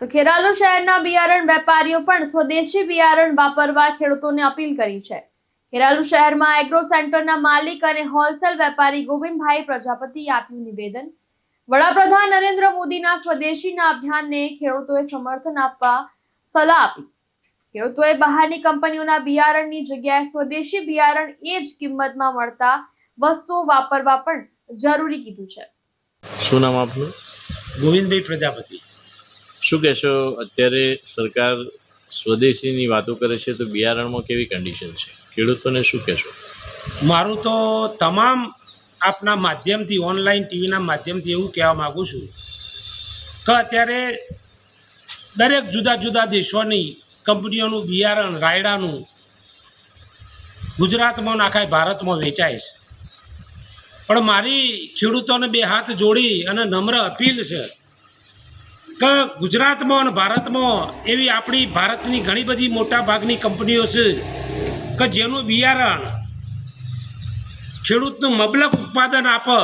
તો ખેરાલુ શહેરના બિયારણ વેપારીઓ પણ સ્વદેશી બિયારણ વાપરવા ખેડૂતોને અપીલ કરી છે. ખેરાલુ શહેરમાં એગ્રો સેન્ટરના માલિક અને હોલસેલ વેપારી ગોવિંદભાઈ પ્રજાપતિએ આપ્યું નિવેદન. વડાપ્રધાન નરેન્દ્ર મોદીના સ્વદેશીના અભિયાનને ખેડૂતોએ સમર્થન આપવા સલાહ આપી. ખેડૂતોએ બહારની કંપનીઓના બિયારણની જગ્યાએ સ્વદેશી બિયારણ એ જ કિંમતમાં મળતા વસ્તુઓ વાપરવા પણ જરૂરી કીધું છે. શું નામ આપનું? ગોવિંદભાઈ પ્રજાપતિ. શું કહેશો? અત્યારે સરકાર સ્વદેશીની વાતો કરે છે, તો બિયારણમાં કેવી કન્ડિશન છે? ખેડૂતોને શું કહેશો? મારું તો તમામ આપના માધ્યમથી ઓનલાઈન ટીવીના માધ્યમથી એવું કહેવા માગું છું કે અત્યારે દરેક જુદા જુદા દેશોની કંપનીઓનું બિયારણ, રાયડાનું ગુજરાતમાં નાખાય ભારતમાં વેચાય છે. પણ મારી ખેડૂતોને બે હાથ જોડી અને નમ્ર અપીલ છે કે ગુજરાતમાં અને ભારતમાં એવી આપણી ભારતની ઘણી બધી મોટા ભાગની કંપનીઓ છે કે જેનું બિયારણ ખેડૂતનું મબલક ઉત્પાદન આપે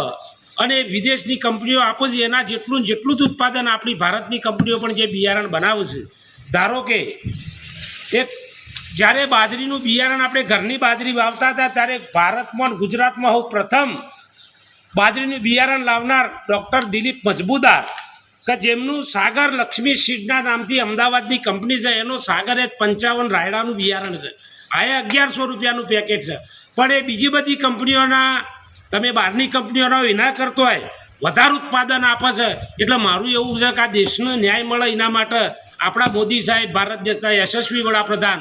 અને વિદેશની કંપનીઓ આપે છે, એના જેટલું જેટલું જ ઉત્પાદન આપણી ભારતની કંપનીઓ પણ જે બિયારણ બનાવે છે. ધારો કે એક જ્યારે બાજરીનું બિયારણ આપણે ઘરની બાજરી વાવતા હતા, ત્યારે ભારતમાં ગુજરાતમાં હું પ્રથમ બાજરીનું બિયારણ લાવનાર ડૉક્ટર દિલીપ મજબૂદાર કે જેમનું સાગર લક્ષ્મી સીડના નામથી અમદાવાદની કંપની છે, એનો સાગર એ પંચાવન રાયડાનું બિયારણ છે. આ એ અગિયારસો રૂપિયાનું પેકેટ છે. પણ એ બીજી બધી કંપનીઓના, તમે બહારની કંપનીઓનો વિના કરતો હોય, વધારે ઉત્પાદન આપે છે. એટલે મારું એવું છે કે આ દેશનો ન્યાય મળે એના માટે આપણા મોદી સાહેબ, ભારત દેશના યશસ્વી વડાપ્રધાન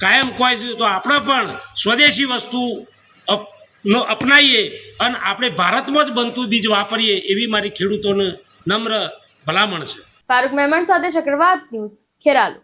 કાયમ કહે છે, તો આપણે પણ સ્વદેશી વસ્તુ નો અપનાવીએ અને આપણે ભારતમાં જ બનતું બીજ વાપરીએ, એવી મારી ખેડૂતોને નમ્ર ભલામણ છે. ફારૂક મહેમાન સાથે ચક્રવાત ન્યૂઝ ખેરાલુ.